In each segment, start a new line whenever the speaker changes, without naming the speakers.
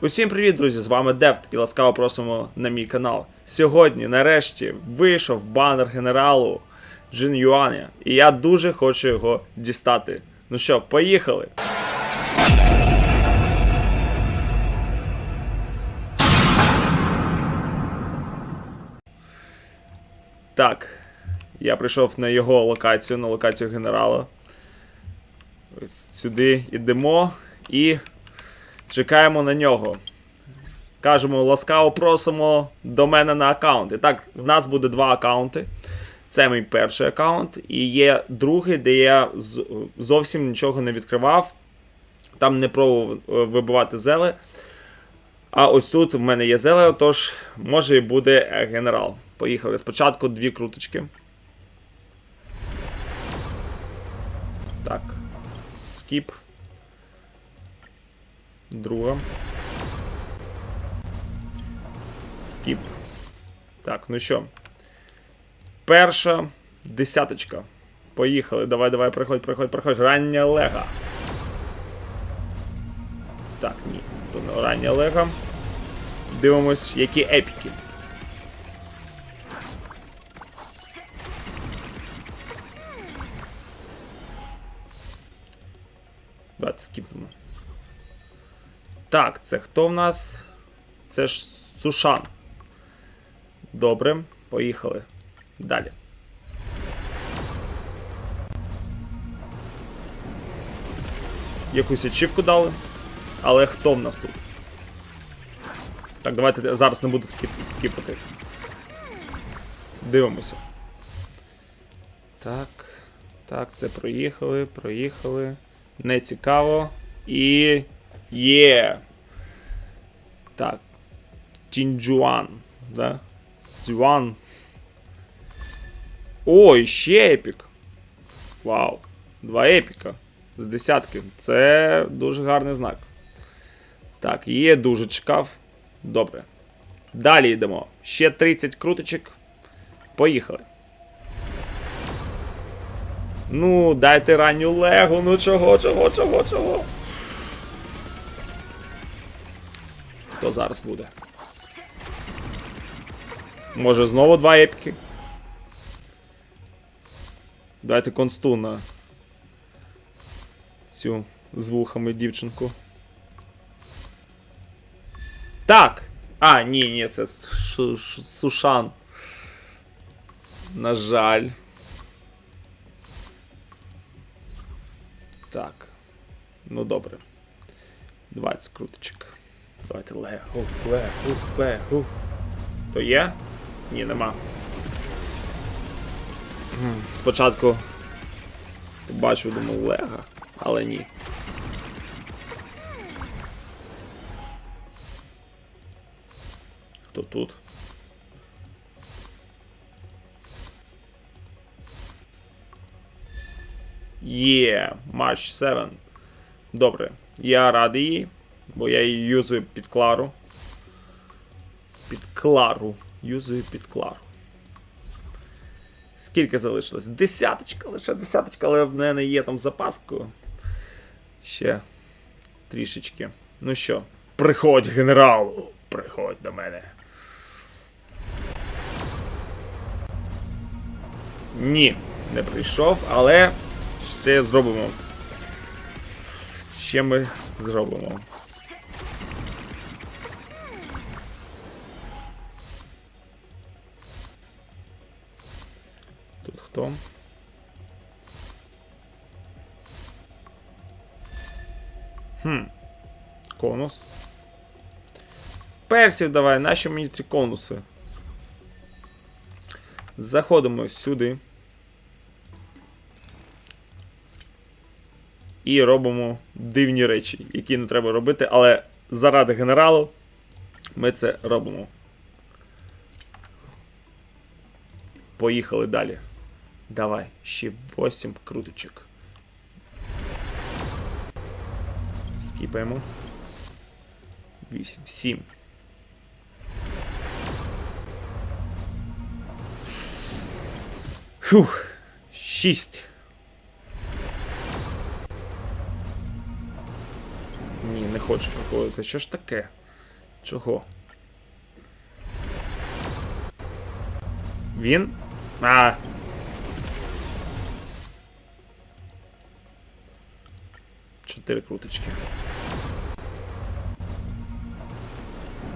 Усім привіт, друзі! З вами Девт і ласкаво просимо на мій канал. Сьогодні, нарешті, вийшов банер генералу Джин Юаня, і я дуже хочу його дістати. Ну що, поїхали! Так, я прийшов на його локацію, на локацію генерала. Ось сюди йдемо і чекаємо на нього. Кажемо, ласкаво просимо до мене на аккаунт. І так, в нас буде два аккаунти. Це мій перший аккаунт, і є другий, де я зовсім нічого не відкривав. Там не пробував е, вибивати зели. А ось тут в мене є зеле, тож може і буде е, генерал. Поїхали. Спочатку дві круточки. Так. Скіп. Друга. Скіп. Так, ну що. Перша десяточка. Поїхали. Давай, давай, приходь, приходь, приходь. Рання лега. Так, ні. Рання лега. Дивимось, які епіки. Давайте скіпнемо. Так, це хто в нас? Це ж Сушан. Добре, поїхали. Далі. Якусь ачівку дали. Але хто в нас тут? Так, давайте зараз не буду скіп, скіпати. Дивимося. Так. Так, це проїхали, проїхали. Не цікаво. І. Є. Так. Чінджуан. Да? Цюан. Ой, ще епік. Вау. Два епіка. З десятки. Це дуже гарний знак. Так, є дуже чекав. Добре. Далі йдемо. Ще 30 круточок. Поїхали. Ну, дайте ранню легу, ну чого, чого, чого, чого. Хто зараз буде? Може знову два епіки? Дайте консту на цю з вухами дівчинку. Так! А, ні, ні, це Шу- Шу- Сушан. На жаль. Так. Ну добре. 20 круточок. Давайте легу, легу, легу. То є? Ні, нема. Спочатку бачив, думав лега, але ні. Хто тут? Є, матч 7. Добре. Я радий бо я її юзую під Клару. Під Клару. Юзую під Клару. Скільки залишилось? Десяточка, лише десяточка, але в мене є там запаску. Ще трішечки. Ну що, приходь, генералу! Приходь до мене. Ні, не прийшов, але все зробимо. Ще ми зробимо. Тут? Хм. Конус. Персів давай, нащо мені ці конуси? Заходимо сюди. І робимо дивні речі, які не треба робити, але заради генералу ми це робимо. Поїхали далі. Давай, ще 8 круточок. Скіпаємо. 8, 7. Фух. 6. Ні, не хочу проходити. Що ж таке? Чого? Він? А. Чотири круточки.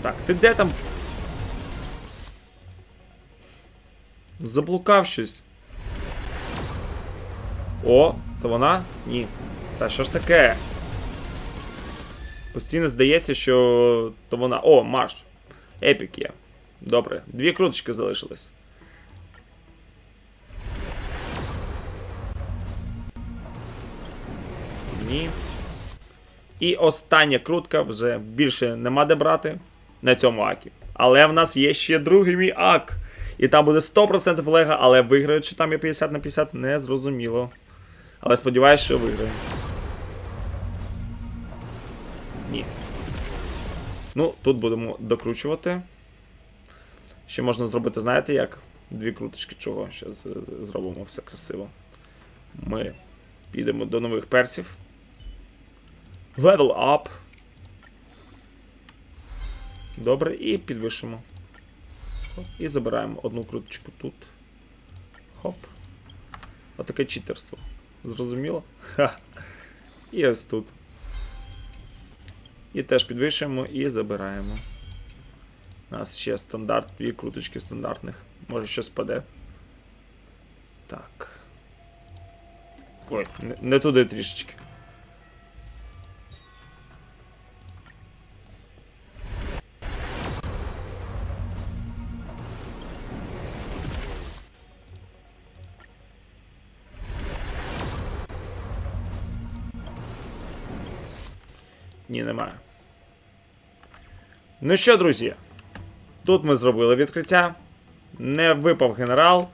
Так, ти де там? Заблукав щось. О, це вона? Ні. Та що ж таке? Постійно здається, що то вона. О, марш. Епік є. Добре. Дві круточки залишились. Ні. І остання крутка вже більше нема де брати на цьому акі. Але в нас є ще другий мій ак. І там буде 100% лега, але виграю, чи там є 50 на 50, не зрозуміло. Але сподіваюся, що виграю. Ні. Ну, тут будемо докручувати. Ще можна зробити, знаєте як? Дві круточки чого. Зараз зробимо все красиво. Ми підемо до нових персів. Level up. Добре, і підвищимо. Хоп, І забираємо одну круточку тут. Хоп. Отаке читерство. Зрозуміло? Ха. І ось тут. І теж підвищуємо і забираємо. У нас ще стандарт, дві круточки стандартних. Може щось паде. Так. Ой, не, не туди трішечки. Ні, немає. Ну що, друзі? Тут ми зробили відкриття. Не випав генерал.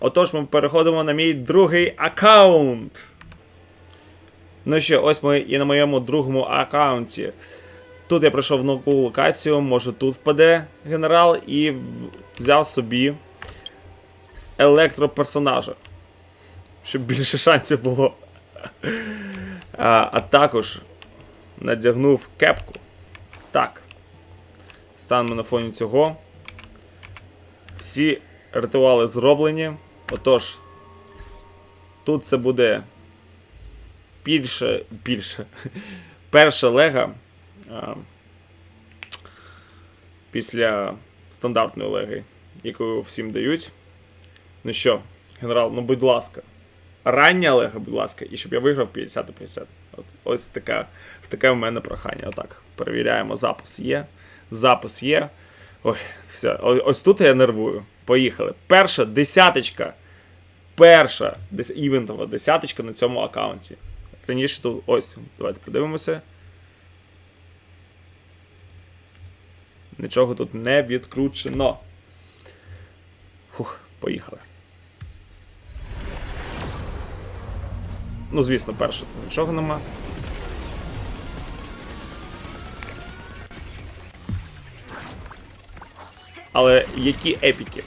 Отож, ми переходимо на мій другий аккаунт. Ну що, ось ми і на моєму другому аккаунті. Тут я пройшов нову локацію, може тут впаде генерал і взяв собі електроперсонажа. Щоб більше шансів було. А, а також надягнув кепку. Так. Станемо на фоні цього. Всі ритуали зроблені. Отож, тут це буде більше. більше. Перша лега. А, після стандартної леги, яку всім дають. Ну що, генерал, ну будь ласка. Рання лега, будь ласка, і щоб я виграв 50 на 50. От, ось така, таке в мене прохання. Отак. Перевіряємо, запис є. Запис є. Ой, все. Ось тут я нервую. Поїхали. Перша десяточка. Перша дес... івентова десяточка на цьому аккаунті. Раніше тут. Ось, давайте подивимося. Нічого тут не відкручено. Фух, поїхали. Ну, звісно, перше, нічого нема. Але які епіки?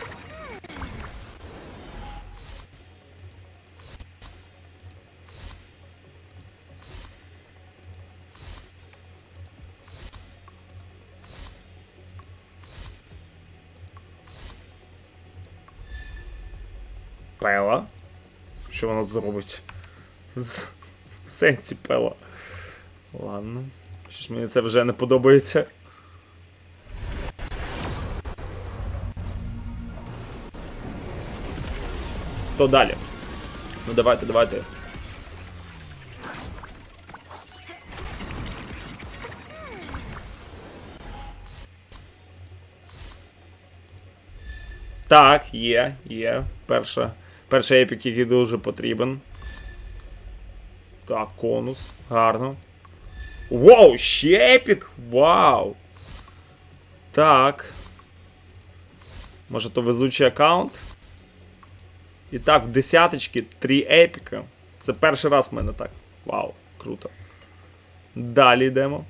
Пела? Що воно тут робить? З... Сенсі пела. Ладно. Щось мені це вже не подобається. То далі. Ну давайте, давайте. Так, є, є. Перша, перший епік, який дуже потрібен. Так, конус. Гарно. Вау, епік! Вау! Так. Може то везучий аккаунт? І так, в десяточки три епіка. Це перший раз в мене так. Вау, круто. Далі йдемо.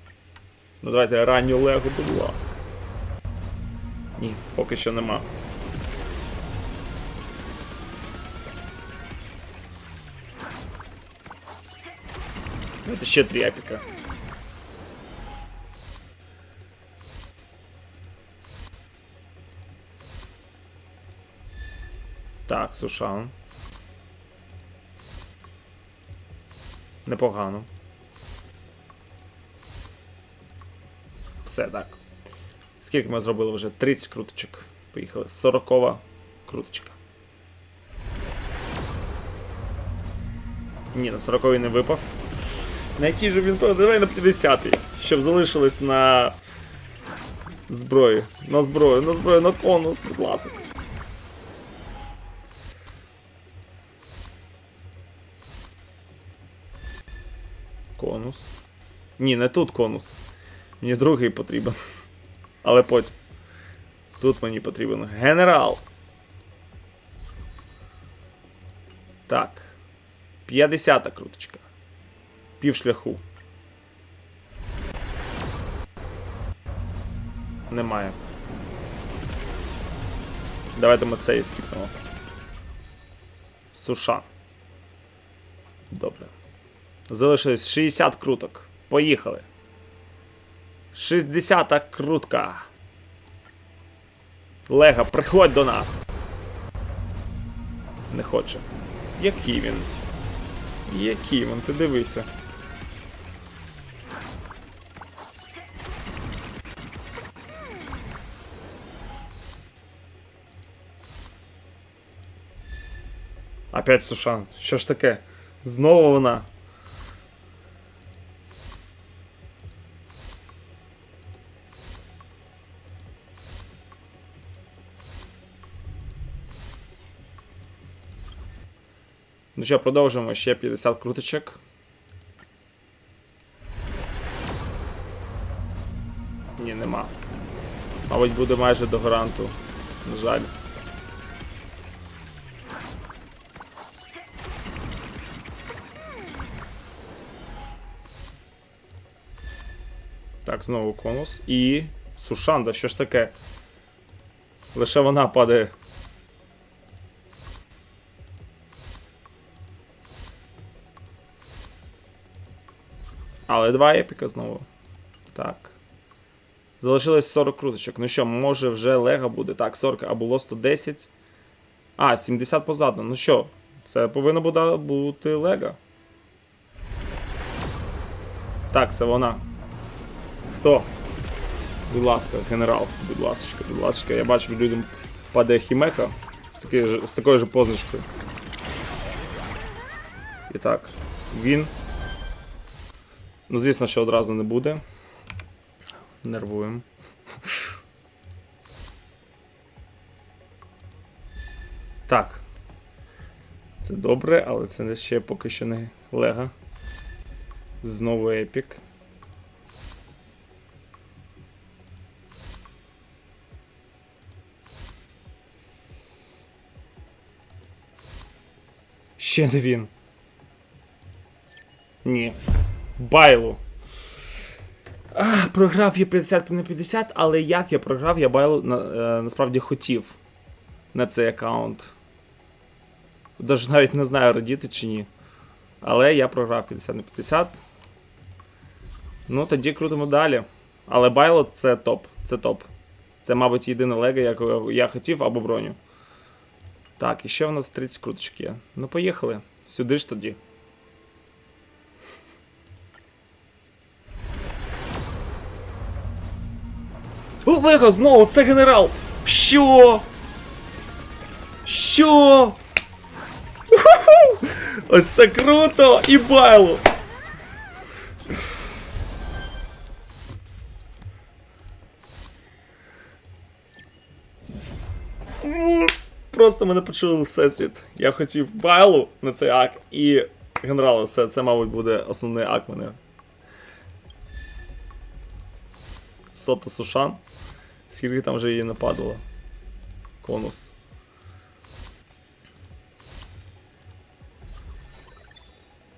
Ну давайте ранню легу, будь ласка. Ні, поки що нема. Это еще три апика. Так, Сушан. Непогано. Все так. Скільки ми зробили вже? 30 круточок. Поїхали. 40 круточка. Ні, на 40 не випав. На який же він випав? Давай на 50-й. Щоб залишилось на зброю. На зброю, на зброю, на конус, будь ласка. Конус. Ні, не тут конус. Мені другий потрібен. Але потім. Тут мені потрібен генерал. Так. 50-та круточка. Пів шляху. Немає. Давайте ми це і скіпнемо. Суша. Добре. Залишилось 60 круток. Поїхали. 60 крутка. Лего, приходь до нас. Не хоче. Який він? Який він? Ти дивися. Опять Сушан. Що ж таке? Знову вона. Ну що, продовжуємо ще 50 круточок. Ні, нема. Мабуть, буде майже до гаранту. На жаль. Так, знову конус. І. Сушанда, що ж таке? Лише вона падає. Але два епіка знову. Так. Залишилось 40 круточок. Ну що, може вже Лего буде. Так, 40, а було 110. А, 70 позаду. Ну що, це повинно буде бути Лего. Так, це вона. Хто? Будь ласка, генерал, будь ласка, будь ласка. Я бачу, людям падає хімека з, такою з такою ж позначкою. І так, він. Ну, звісно, що одразу не буде. Нервуємо. Так. Це добре, але це ще поки що не лего. Знову епік. Ще не він. Ні. Байлу. А, програв я 50 на 50, але як я програв, я Байлу на, е, насправді хотів на цей аккаунт. Даже навіть не знаю, радіти чи ні. Але я програв 50 на 50. Ну, тоді крутимо далі. Але Байло це топ. Це топ. Це, мабуть, єдине лего, яку я хотів або броню. Так, і ще в нас 30 круточок є. Ну, поїхали. Сюди ж тоді. Олега знову, це генерал! Що? Що? Ось це круто! І байло! Просто мене почули всесвіт. Я хотів байлу на цей ак і генерала. Все, це, мабуть, буде основний ак мене. Сота Сушан. Скільки там вже її нападало? Конус.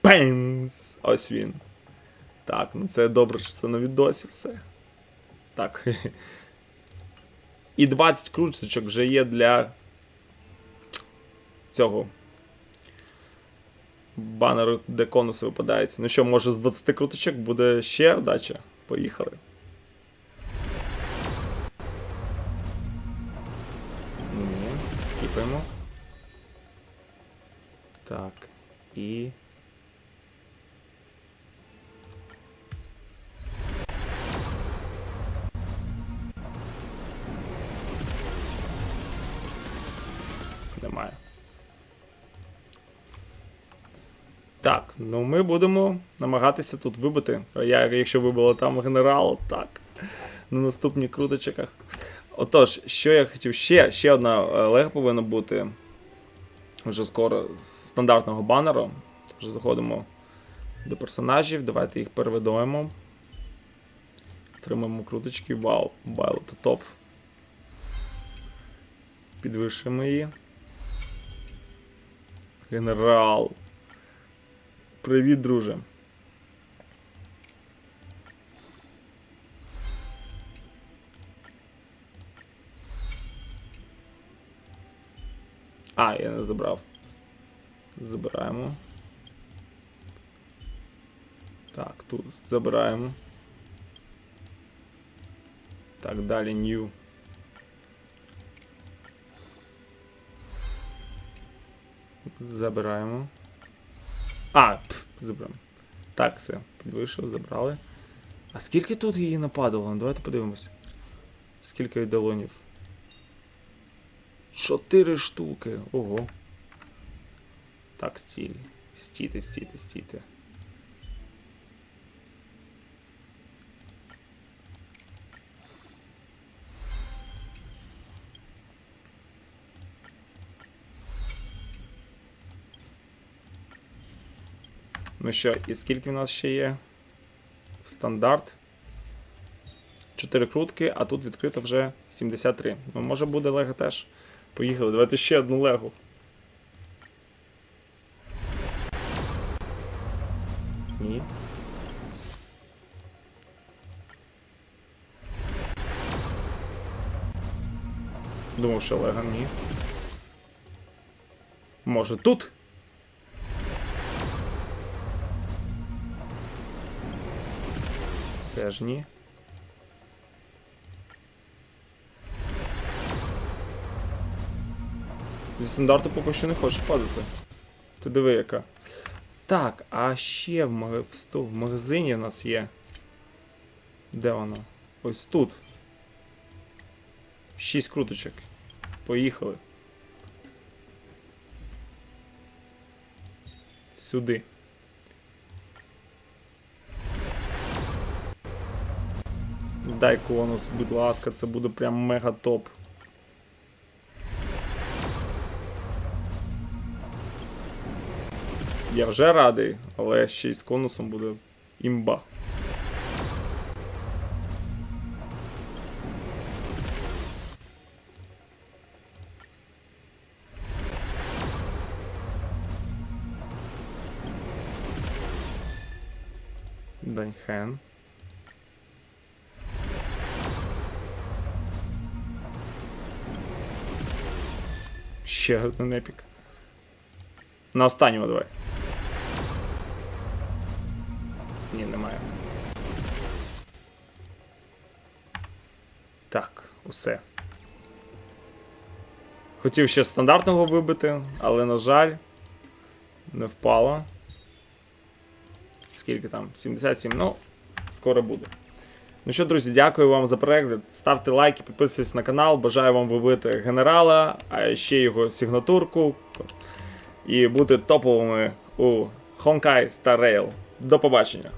Пемс! Ось він. Так, ну це добре, що це на відосі все. Так. І 20 круточок вже є для цього банеру, де конуси випадається. Ну що, може з 20 круточок буде ще вдача? Поїхали. Ні, скіпаємо. Так. І. Так, ну ми будемо намагатися тут вибити. Я, якщо вибило там генерал, так. На наступних круточках. Отож, що я хотів ще? Ще одна е, лего повинна бути. Вже скоро з стандартного банеру. Вже заходимо до персонажів. Давайте їх переведемо. Отримаємо круточки. Вау, Вау, це топ. Підвищуємо її. Генерал. Привіт, друже. А, я не забрав. Забираємо. Так, тут забираємо. Так, далі new. Забираємо. А, пф, забрав. Так, все, підвищив, забрали. А скільки тут її нападало? Ну, Давайте подивимось. Скільки долонів? Чотири штуки. Ого. Так, стіль. Стійте, стійте, стійте. Ну що, і скільки в нас ще є? Стандарт. 4 крутки, а тут відкрито вже 73. Ну, може буде Лего теж. Поїхали, давайте ще одну Лего. Ні. Думав, що Лего ні. Може тут? Теж ні. Зі стандарту поки що не хочеш падати. Ти диви яка. Так, а ще в, маг... в, магазині в нас є. Де воно? Ось тут. Шість круточок. Поїхали. Сюди. Дай конус, будь ласка, це буде прям мега топ. Я вже радий, але ще й з конусом буде імба. Даньхен. Ще один епік. На останньому давай. Ні, немає. Так, усе. Хотів ще стандартного вибити, але, на жаль, не впало. Скільки там? 77. Ну, скоро буде. Ну що, друзі, дякую вам за перегляд. Ставте лайки, підписуйтесь на канал. Бажаю вам вибити генерала, а ще його сигнатурку. І бути топовими у Honkai Star Rail. До побачення!